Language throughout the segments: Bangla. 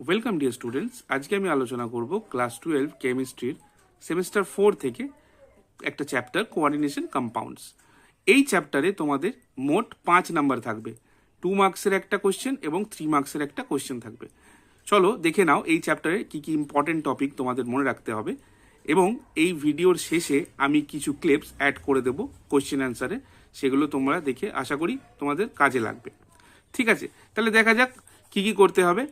ওয়েলকাম ডিয়ার স্টুডেন্টস আজকে আমি আলোচনা করব ক্লাস টুয়েলভ কেমিস্ট্রির সেমিস্টার ফোর থেকে একটা চ্যাপ্টার কোঅর্ডিনেশন কম্পাউন্ডস এই চ্যাপ্টারে তোমাদের মোট পাঁচ নাম্বার থাকবে। টু মার্কসের একটা কোশ্চেন এবং থ্রি মার্কসের একটা কোশ্চেন থাকবে। চলো দেখে নাও এই চ্যাপ্টারে কি কি ইম্পর্টেন্ট টপিক তোমাদের মনে রাখতে হবে এবং এই ভিডিওর শেষে আমি কিছু ক্লিপস অ্যাড করে দেবো কোশ্চেন অ্যান্সারে সেগুলো তোমরা দেখে আশা করি তোমাদের কাজে লাগবে। ঠিক আছে? তাহলে দেখা যাক কি কি করতে হবে।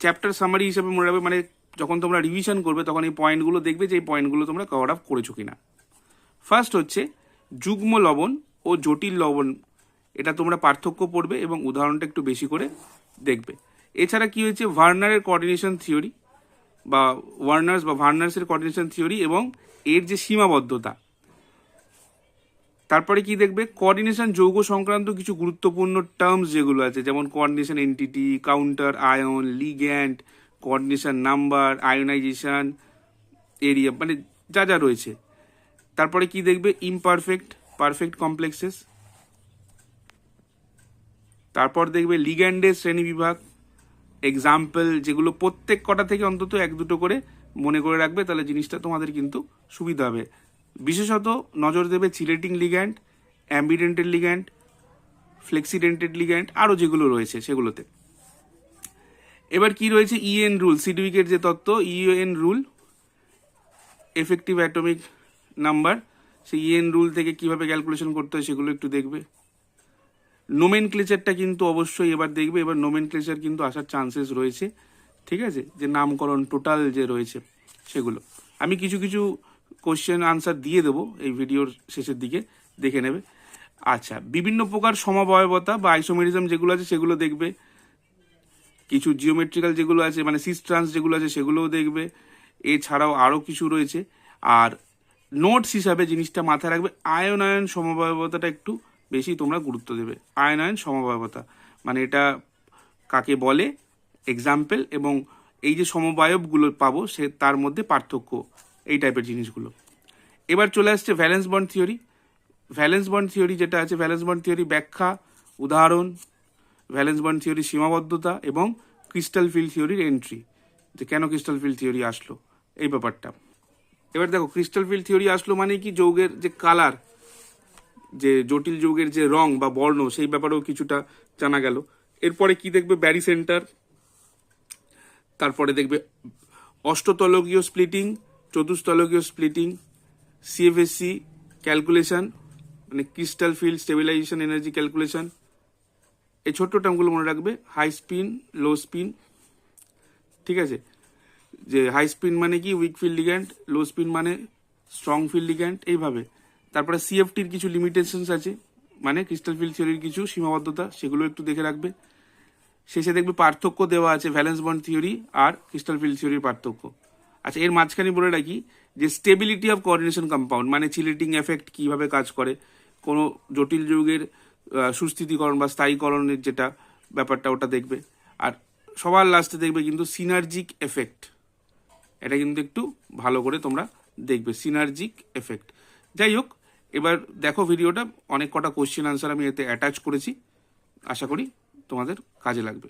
চ্যাপ্টার সামারি হিসেবে মনে রাখবে মানে যখন তোমরা রিভিশন করবে, তখন এই পয়েন্টগুলো দেখবে যে এই পয়েন্টগুলো তোমরা কভার আপ করেছ কিনা। ফার্স্ট হচ্ছে যুগ্ম লবণ ও জটিল লবণ, এটা তোমরা পার্থক্য পড়বে এবং উদাহরণটা একটু বেশি করে দেখবে। এছাড়া কি হয়েছে? ভার্নারের কোঅর্ডিনেশন থিওরি বা ওয়ার্নার্স বা ভার্নার্সের কোঅর্ডিনেশন থিওরি এবং এর যে সীমাবদ্ধতা তারপরে কি দেখবে? কোঅর্ডিনেশন যৌগ সংক্রান্ত কিছু গুরুত্বপূর্ণ টার্মস যেগুলো আছে, যেমন coordination entity counter ion ligand coordination number ionisation area মানে যা যা রয়েছে। তারপরে কি দেখবে? ইমপারফেক্ট পারফেক্ট কমপ্লেক্সেস তারপর দেখবে লিগ্যান্ডের শ্রেণি বিভাগ। এক্সাম্পল যেগুলো প্রত্যেক কটা থেকে অন্তত এক দুটো করে মনে করে রাখবে, তাহলে জিনিসটা তোমাদের কিন্তু সুবিধা হবে। বিশেষত নজর দেবে chelating ligand ambidentate ligand flexidentate ligand আরও যেগুলো রয়েছে সেগুলোতে। এবার কি রয়েছে? ইএন রুল সিডুইকের যে তত্ত্ব EN rule effective atomic number সেই ইএন রুল থেকে কীভাবে ক্যালকুলেশন করতে হয় সেগুলো একটু দেখবে। নোমেন ক্লেচারটা কিন্তু অবশ্যই এবার দেখবে, এবার নোমেন ক্লেচার কিন্তু আসার চান্সেস রয়েছে, ঠিক আছে? যে নামকরণ টোটাল যে রয়েছে সেগুলো। আমি কিছু কিছু কোশ্চেন আনসার দিয়ে দেবো এই ভিডিওর শেষের দিকে, দেখে নেবে। আচ্ছা বিভিন্ন প্রকার সমবয়বতা বা আইসোমেরিজম যেগুলো আছে সেগুলো দেখবে। কিছু জিওমেট্রিক্যাল যেগুলো আছে মানে সিস্ট্রান্স যেগুলো আছে সেগুলোও দেখবে। এছাড়াও আরও কিছু রয়েছে। আর নোটস হিসাবে জিনিসটা মাথায় রাখবে, আয়নায়ন আয়ন সমবায়বতাটা একটু বেশি তোমরা গুরুত্ব দেবে। আয়নায়ন আয়ন সমবায়বতা মানে এটা কাকে বলে? এক্সাম্পল এবং এই যে সমবায়বগুলো পাবো সে, তার মধ্যে পার্থক্য। এই টাইপের জিনিসগুলো। এবার চলে আসছে valence bond theory valence bond theory যেটা আছে ভ্যালেন্স বন্ড থিওরি ব্যাখ্যা, উদাহরণ ভ্যালেন্স বন্ড থিওরি সীমাবদ্ধতা এবং ক্রিস্টাল ফিল্ড থিওরির এন্ট্রি যে কেন ক্রিস্টাল ফিল্ড থিওরি আসলো, এই ব্যাপারটা। এবার দেখো ক্রিস্টাল ফিল্ড থিওরি আসলো মানে কি? যৌগের যে কালার যে জটিল যৌগের যে রং বা বর্ণ, সেই ব্যাপারেও কিছুটা জানা গেল। এরপরে কি দেখবে? ব্যারি সেন্টার তারপরে দেখবে অষ্টতলকীয় স্প্লিটিং চতুস্তলকীয় স্প্লিটিং সিএফএসসি ক্যালকুলেশন মানে crystal field stabilisation energy calculation এই ছোট্ট টার্মগুলো মনে রাখবে হাই স্পিন লো স্পিন ঠিক আছে? যে হাই স্পিন মানে কি? Weak field ligand low spin মানে স্ট্রং ফিল্ড লিগ্যান্ড এইভাবে। তারপরে সিএফটির কিছু লিমিটেশনস আছে মানে ক্রিস্টাল ফিল্ড থিওরির কিছু সীমাবদ্ধতা, সেগুলো একটু দেখে রাখবে। শেষে দেখবে পার্থক্য দেওয়া আছে ভ্যালেন্স বন্ড থিওরি আর ক্রিস্টাল ফিল্ড থিওরির পার্থক্য। আচ্ছা এর মাঝখানে বলে রাখি যে স্টেবিলিটি অফ কোঅর্ডিনেশন কম্পাউন্ড মানে চিলেটিং এফেক্ট কীভাবে কাজ করে, কোনো জটিল যৌগের সুস্থিতিকরণ বা স্থায়ীকরণের যেটা ব্যাপারটা ওটা দেখবে। আর সবার লাস্টে দেখবে কিন্তু সিনার্জিক এফেক্ট এটা কিন্তু একটু ভালো করে তোমরা দেখবে সিনার্জিক এফেক্ট যাই হোক, এবার দেখো ভিডিওটা অনেক কটা কোশ্চেন আনসার আমি এতে অ্যাটাচ করেছি। আশা করি তোমাদের কাজে লাগবে।